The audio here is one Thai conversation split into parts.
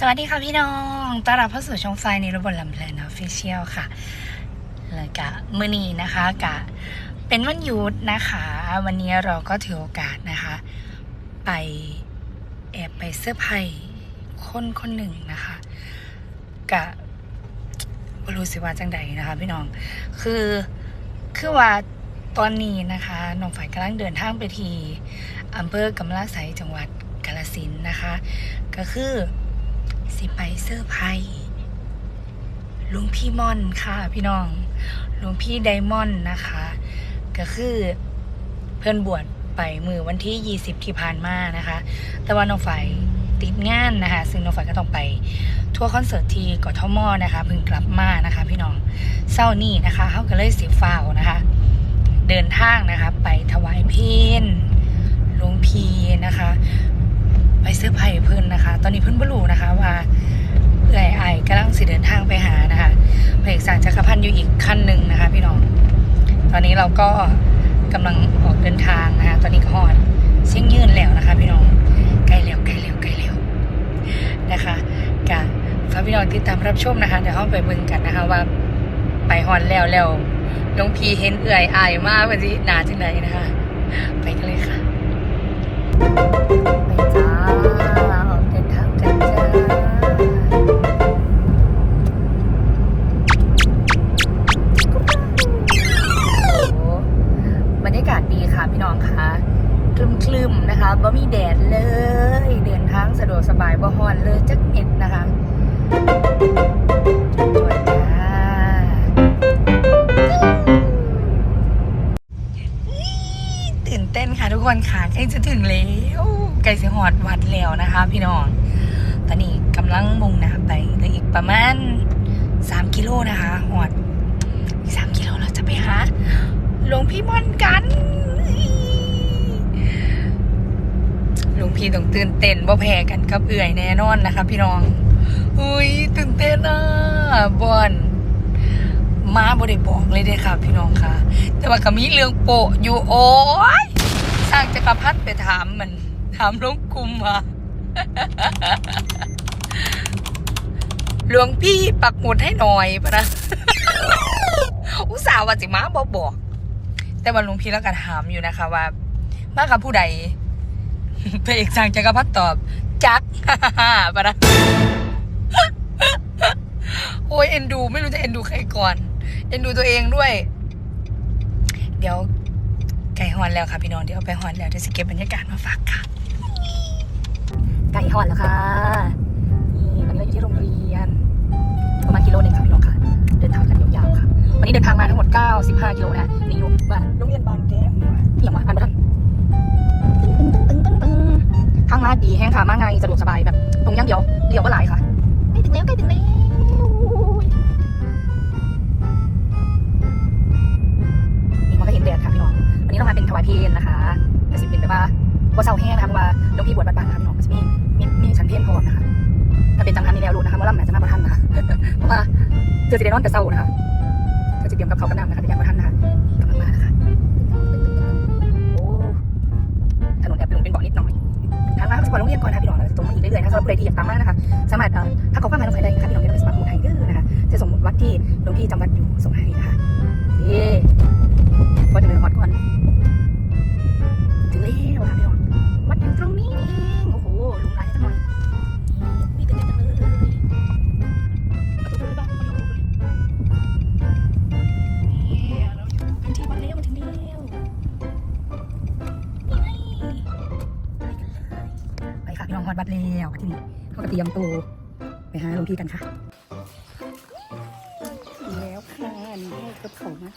สวัสดีค่ะพี่น้องต้อนรับเข้าสู่ช่องไฟในระบบลำเพลินออฟฟิเชียลค่ะแล้วก็มือนี้นะคะกะเป็นวันหยุดนะคะ วันนี้เราก็ถือโอกาสนะคะ ไปแอบไปเสื้อร์ไผ่คนคนหนึ่งนะคะกะบรู้สิว่าจังใดนะคะ พี่น้อง คือคือว่าตอนนี้นะคะน้องฝ่ายกำลังเดินทางไปที่อำเภอกำลาไสยจังหวัดกาฬสินนะคะ ก็คือ สิไปเซอร์ไพรส์ลุงพี่มอนค่ะ พี่น้องลวงพี่ไดมอนนะคะ ก็คือเพื่อนบวชไปมือวันที่ 20 ที่ผ่านมานะคะ แต่ว่าน้องฝ่ายติดงานนะคะ ซึ่งน้องฝ่ายก็ต้องไปทัวร์คอนเสิร์ตที่กทมนะคะเพิ่งกลับมานะคะ พี่น้องเศร้านี่นะคะเขาก็เลยเสียฟ้าวนะคะ เดินทางนะคะ ไปถวายเพลหลวงพีนะคะ ไปเสื้อไผ่เพิ่นนะคะ ตอนนี้เพิ่อนบ่รู้นะคะว่าเอื่อยไอายกำลังสิเดินทางไปหานะคะเพระเอกสารจักรพันธ์อยู่อีกขั้นหนึ่งนะคะ พี่น้อง ตอนนี้เราก็กำลังออกเดินทางนะคะ ตอนนี้ก็ฮอดเชียงยืนแล้วนะคะ พี่น้องใกล้แล้วใกล้แล้วใกล้แล้วนะคะกะฝากพี่น้องติดตามรับชมนะคะเดี๋ยวเราไปเบิ่งกันนะคะว่าไปฮอนแล้วแล้วหลวงพีเห็นเอื่อยอายมากวันนี้หนาจังไหนนะคะ ไปกันเลยค่ะ ค่ะทุกคนค่ะใกล้จะถึงแล้วใกล้จะหอดวัดแล้วนะคะ พี่น้อง ตอนนี้กำลังมุ่งหน้าไปเหลืออีกประมาณ3กิโลนะคะหอดอีก3กิโลเราจะไปหาหลวงพี่ม่อนกันหลวงพี่ต้องตื่นเต้นบ่แพ้กันกับเอื่อยแน่นอนนะคะ พี่น้องอุ้ยตื่นเต้นอะบอนมาบ่ได้บอกเลยเด้ค่ะ พี่น้องค่ะ แต่ว่าก็มีเรื่องโปะอยู่โอ้ย สร้างจักรพัฒไปถามมัน ถามหลวงคุมว่าหลวงพี่ปักหมุดให้หน่อยปะนะอุตส่าห์ว่าสิมาบ่บอก แต่ว่าหลวงพี่แล้วก็ถามอยู่นะคะว่า มากับผู้ใดพระเอกสร้างจักรพัฒตอบ จักปะนะโอ้ยเอ็นดู ไม่รู้จะเอ็นดูใครก่อน เอ็นดูตัวเองด้วย เดี๋ยว ฮอนแล้วค่ะพี่น้องเดี๋ยวไปฮอนแล้วเดี๋ยวจะเก็บบรรยากาศมาฝากค่ะไก่ฮอนแล้วค่ะนี่ตอนนี้เราอยู่ที่โรงเรียนประมาณกิโลหนึ่งค่ะพี่น้องค่ะ เดินทางกันยาวๆค่ะ วันนี้เดินทางมาทั้งหมด 95กิโลนะนี่อยู่บ้านโรงเรียนบานแก้มนี่อย่างว่าบ้านบ้านตึ้งตึ้งตึ้งตึ้งตึ้งทางลาดดีแห้งค่ะมาง่ายสะดวกสบายแบบตรงย่างเดียวเลี้ยวก็หลายค่ะใกล้ถึงแล้วใกล้ถึงแล้ว นี้เรามาเป็นถวายเพลงนะคะแต่สิเป็นแบบว่าว่าเสาแห้งนะคะเพราะว่าหลวงพี่บวชบัดบานค่ะพี่น้องจะมีมีมีฉันเพลงพร้อมนะคะถ้าเป็นจังทันนี่แล้วรู้นะคะว่าลำไหนจะมาประทันนะคะเพราะว่าเจอสิเดนอนแต่เศร้านะคะเธอจะเตรียมกับเขากันน้ำนะคะแต่ยังประทันนะคะกำลังมานะคะโอ้ถนนแอบลงเป็นเบาะนิดหน่อยทางมาเขาจะก่อนโรงเรียนก่อนนะคะพี่น้องแล้วตรงมาอีกเรื่อยๆนะคะสำหรับผู้ใดที่อยากตามมานะคะสามารถเอ่อถ้าเขาเข้ามาทางสายใดนะคะพี่น้องเรียนไปสมัครหมู่ไทยเด้อนะคะจะส่งวัดที่หลวงพี่จำวัดอยู่ส่งให้นะคะ ก็เตรียมตัวไปหาหลวงพี่กันค่ะถึงแล้วค่ะนี่ก็เขานะ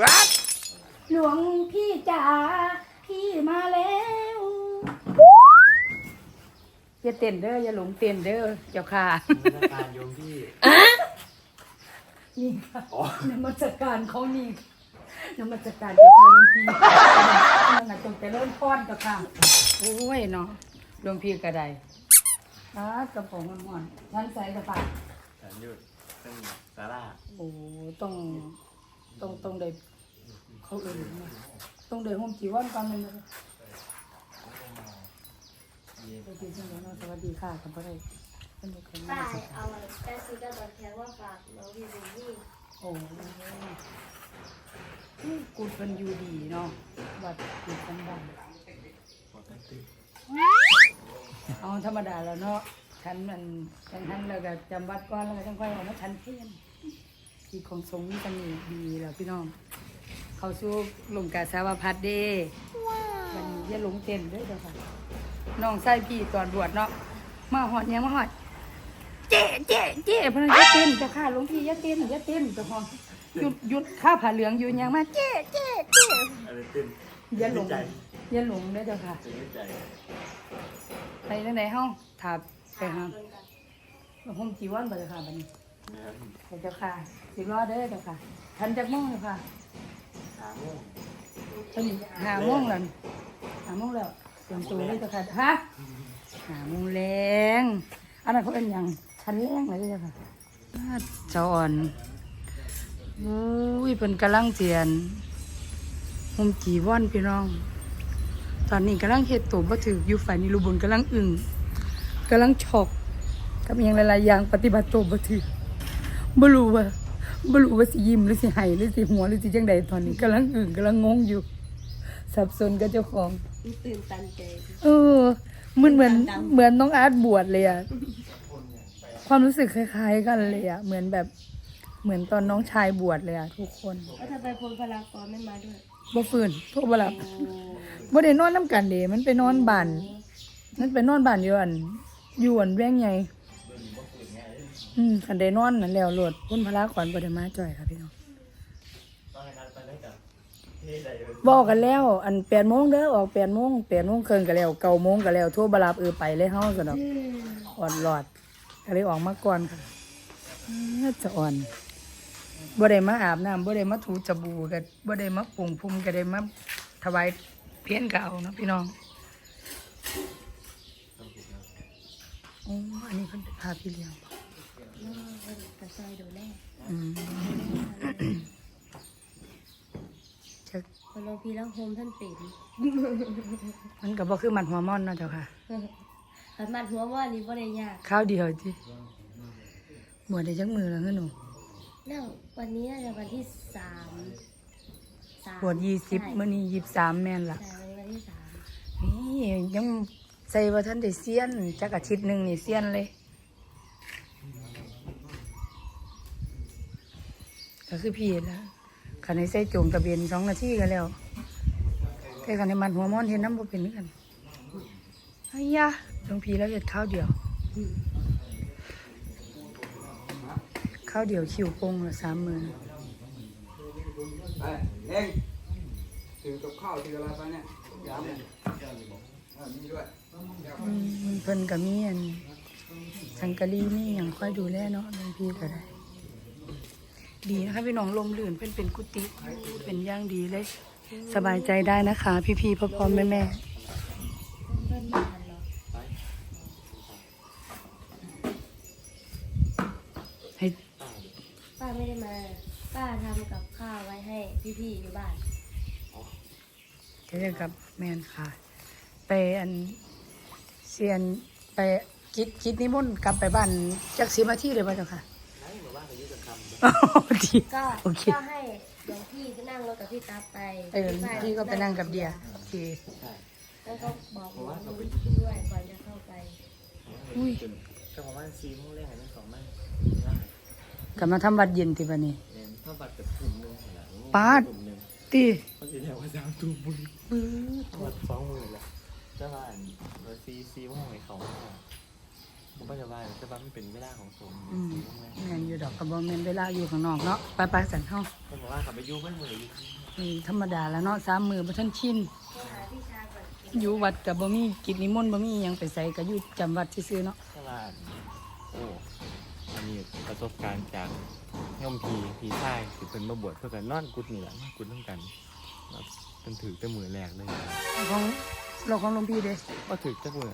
ว้าว What? หลวงพี่จ๋าพี่มาแล้ว อย่าเต้นเด้ออย่าหลงเต้นเด้อเจ้าค่ะนมัสการโยมพี่นี่ค่ะอ๋อนมัสการเขานี่นมัสการเจ้าค่ะหลวงพี่นั่นน่ะจงแต่เริ่มพรเจ้าค่ะโอ้ยเนาะหลวงพี่ก็ได้อ่ากระป๋องมันหอนชั้นใส่กระป๋าฉันหยุดซึ่งซาร่าโอ้ต้องต้องต้องได้เขาเอื่นมาต้องได้ห่มจีวรก่อนเลยนะเย็น สวัสดีจังเลยเนาะสวัสดีค่ะกันบ่ได้เป็นเด็กคนป้านี้เอาแป้ซีก็ตอนแทงว่าฝากน้องพี่บุญนี่โอ้ยกูดเป็นอยู่ดีเนาะบัดกูดกันบ้านปกติเอาธรรมดาแล้วเนาะฉันมันฉันทันแล้วก็จำวัดก่อนแล้วก็จังค่อยออกมาฉันเพี้ยนที่ของสงฆ์นี่กันนี่ดีแล้วพี่น้อง เขาสู้ลงกาสาวพัดเด้วันนี้อย่าหลงเต้นเด้วยเจ้าค่ะ น้องไส้พี่ตอนบวชเนาะมาหอดเนี่ยมาหอด เจ๊เจ๊เจ๊พนันอย่าเต้นเจ้าค่ะหลวงพี่อย่าเต้นอย่าเต้นเจ้าของหยุดหยุดข้าผ่าเหลืองอยู่ยังมาเจ๊เจ๊เจ๊อะไรตื่นอย่าหลงใจอย่าหลงเด้อเจ้าค่ะตื่นใจไปทางไหนเฮาถาไปหาเพิ่นกันห่มจีวรบ่เจ้าค่ะบัดนี้นะครับไปเจ้าค่ะสิรอเด้อเจ้าค่ะทันจักโมงเจ้าค่ะหาโม่งตอนนี้หาโมงแล้วนี่หาโมงแล้ว ตียมตัวเลยเจ้าค่ะฮะหาโมงแรงอันนั้นเขาเป็นหยังชั้นแรงเลยเจ้าค่ะเจ้าอ่อนอุ้ยเพิ่นกำลังเจียนห่มจีวรพี่น้อง ตอนนี้กำลังเฮ็ดตัวบ่ถืออยู่ฝ่ายนี้รูบนกำลังอึงกำลังช็อกกับอหยังหลายๆอย่างปฏิบัติตัวบ่ถือบ่รู้ว่าบ่รู้ว่าสิยิ้มหรือสิให้หรือสิหัวหรือสิจังใดตอนนี้กำลังอึงกำลังงงอยู่ สับสนกับเจ้าของตื่นตันใจ เออ มันเหมือนเหมือนน้องอาร์ตบวชเลยอะความรู้สึกคล้ายๆกันเลยอะเหมือนแบบเหมือนตอนน้องชายบวชเลยอะทุกคนแล้วทำไมพลพลากรไม่มาด้วยบ่ฟื้นโทรบ่หลับบ่ได้นอนน้ำกันเด้มันไปนอนบ้านนั่นไปนอนบ้านอยู่อันอยู่อันแว่งใหญ่อืมคันได้นอนนั่นแล้วโหลดพุ่นพระขวัญบ่ได้มาจ่อยค่ะพี่น้อง ตอนนั้นไปได้กับเฮ้ยใดเลย บอกกันแล้ว อัน8โมงเด้อออก8โมง8โมงเครึ่งก็แล้ว9โมงก็แล้วโทรบ่รับเออไปเลยเฮาซะดอกอ่อนหลอดก็เลยออกมาก่อนค่ะอือจะอ่อนบ่ได้มาอาบน้ำบ่ได้มาถูจบูก็บ่ได้มาปรุงภูมิก็ได้มาถวายเพียนเก็เอานะพี่น้องโอ้อันนี้เพิ่นพาพี่เลี้ยงอืม คนเราพี่แล้วโฮมท่านเป็นมันก็บ่คือมันหัวม่อนเนาะเจ้าค่ะขันมัดหัวว่านี่บ่ได้ยากข้าวเดียวจิบวชได้จักมือแล้วเฮ้อหนูแล้ววันนี้น่าจะวันที่สามสามบวชยี่สิบใช่มื้อนี้ยี่สิบสามแม่นล่ะใช่วันนี้วันที่สามนี่ยังใส่ว่าท่านได้เซียนจักอาทิตย์หนึงนี่เซียนเลย ก็คือพี่แล้ว คันให้ใส่โจงตะเบนสองนาทีก็แล้ว แต่คันให้มันหัวม่อนเห็นน้ำบ่เป็นคือกันไอ้ยะหลวงพี่แล้วเฮ็ดข้าวเดียว ข้าวเดียวคิวโปงละสามหมื่นไปเองถือกับข้าวถืออะไรไปเนี่ยยามเนี่ยมีด้วยอืมเพิ่นก็มีอันสังกะรีมีอย่างค่อยดูแลเนาะหลวงพี่ก็ได้ ดีนะคะพี่น้องลมลื่นเพิ่นเป็นกุฏิเป็นอย่างดีเลย สบายใจได้นะคะ พี่ๆพ่อพ่อแม่แม่เพื่อนมาทันเนาะๆให้ป้าไม่ได้มา ป้าทำกับข้าวไว้ให้พี่ๆอยู่บ้านเจอกับแม่นค่ะ ไปอันเซียนไปกิดกิดนิมนต์กลับไปบ้านจักสิมาที่เลยป่ะเจ้าค่ะ ดีก็โอเค ก็ให้หลวงพี่ไปนั่งรถกับพี่ตั๊บไปเออพี่ก็ไปนั่งกับเดียโอเคใช่แล้วก็บอกหลวงพี่ด้วยก่อนจะเข้าไปอุ้ยจนเจ้าของบ้านซีโม่งแรกทั้งสองบ้านได้กลับมาทำวัดเย็นที่บ้านนี้เนี่ยถ้าบัตรกับทุ่มหนึงเหรอปาดทุ่มหนึงตีเขาจะเรียกว่าสามทุ่มมึงบัตรสองหมื่นละเจ้าบ้านเราซีซีโม่งให้เขา ผมก็จะว่าเจ้าบ้านมันเป็นเวลาของผมอืมซีโม่งแรกแม่นอยู่ดอกกระบอกแม่นเวลาอยู่ข้างนอกเนาะไปไปสันเฮาคนบอกว่าขับไปอยูเพื่อนมืออยู่นี่ธรรมดาแล้วเนาะสามมือบ่ทันชินโทรหาพี่ชายก่อนอยู่วัดกับบ่มีกิจนิมนต์บ่มีหยังไปใส่ก็อยู่จำวัดซื่อๆเนาะเจ้าบ้านโอ้อันนี้ประสบการณ์จากย่อมพีพีชายที่เป็นมาบวชเพื่อกันนอนกุดนี่แหละนอนกุดต้องกันแบบเป็นถือเป็นมือแรกเลย ของ เราของหลวงพี่เด้ว่าถือจะพูด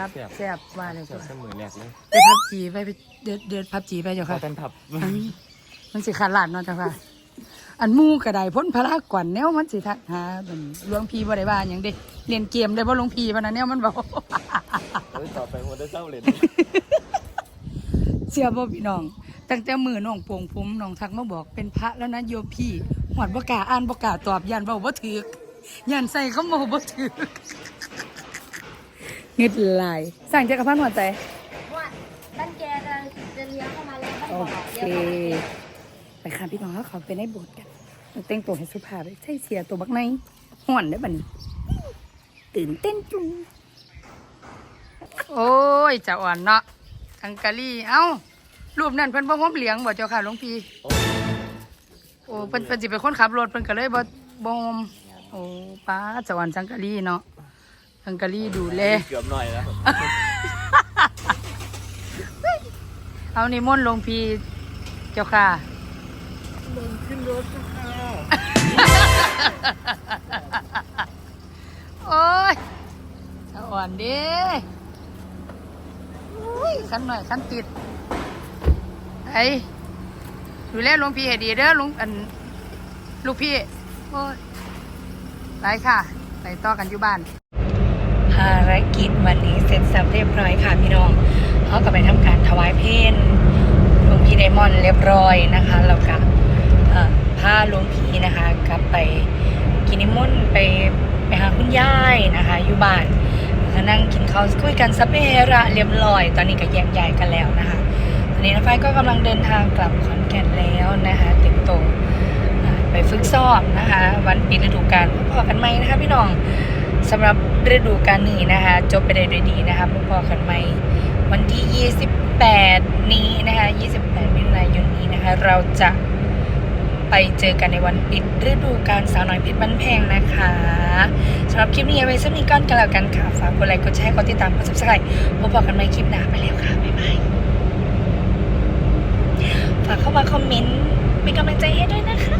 ครับแซ่บว่าเลยเสียจ้ะเสมอแรกเลยเดือดพับจีไปไปเดือดเดือดพับจีไปเจ้าพอค่ะตันทับอันมันสิขาดหลาดเนาะเจ้าค่ะ อันหมู่กระไดพ้นพระก่อนแนวมันสิทักหาเป็นหลวงพี่บ่ได้ว่าหยังเด้เล่นเกมได้บ่หลวงพี่ปานนั้นแนวมันบอกเอ้ยต่อไปหัวได้เศร้าเลยเสียบ่พี่น้อง ตั้งแต่มือน้องโป่งผมน้องทักมาบอกเป็นพระแล้วนะโยมพี่หอดบ่กล้าอ่านบ่กล้าตอบยันเว้าบ่ถูก ยันใส่เขาเว้าบ่ถูกเงิดหลาย สั่งจักรพันธ์หัวใจว่าตั้งแกจะจะเลี้ยวเข้ามาแล้วต้องโอบอกเคเลี้ยวเข้ามาไปค่ะพี่น้องเขาเขาไปในโบสถ์กันต้องแต่งตัวให้สุภาพเลยใช่เสียตัวบักในห่อนได้บัดนี้ตื่นเต้นจุงโอ้ยจะอ่อนเนาะทังกะลี่เอ้ารูปนั่นเพิ่นบ่ฮ้มเหลียงบ่เจ้าค่ะหลวงพี่โอ้โอ้เพิ่นเพิ่นสิเป็นคนขับรถเพิ่นก็เลยบ่บ่ฮ้ม โอ้ป้าจะอ่อนสังกะลี่เนาะสังกะลี่ดูแลเกือบหน่อยแล้วเอานิมนต์หลวงพี่เจ้าค่ะขึ้นรถค่ะโอ้ยสะอ่อนเด้อุ้ยขันหน่อยขันติดไอ้ดูแลหลวงพี่ให้ดีเด้อหลวงอันลูกพี่โอ้ย ไปค่ะ ไปต่อกันอยู่บ้าน ภารกิจวันนี้เสร็จสับเรียบร้อยค่ะพี่น้องเขาก็ไปทำการถวายเพลหลวงพี่ไดมอนเรียบร้อยนะคะแล้วก็เอ่อพาหลวงพี่นะคะกลับไปกินนิมนต์ไปไปหาคุณยายนะคะอยู่บ้านนั่งกินข้าวคุยกันสัพเพระเรียบร้อย ตอนนี้ก็แยกย้ายกันแล้วนะคะตอนนี้น้าไฟก็กำลังเดินทางกลับขอนแก่นแล้วนะคะเต็มโตว ไปฝึกซ้อมนะคะ วันปิดฤดูกาลพอกันไหมนะคะพี่น้องสำหรับฤดูกาลนี้นะคะ จบไปได้ด้วยดีนะคะพอกันไหมวันที่ 28 นี้นะคะ28มิถุนายนนี้นะคะ เราจะไปเจอกันในวันปิดฤดูกาลสาวน้อยพิษบันแพงนะคะสำหรับคลิปนี้เอาไว้สักนิดก่อนกันแล้วกันค่ะ ฝากกดไลค์กดแชร์กดติดตามกดซับสไครต์พบกันใหม่คลิปหน้าไปแล้วค่ะ บ๊ายบาย ฝากเข้ามาคอมเมนต์เป็นกำลังใจให้ด้วยนะคะ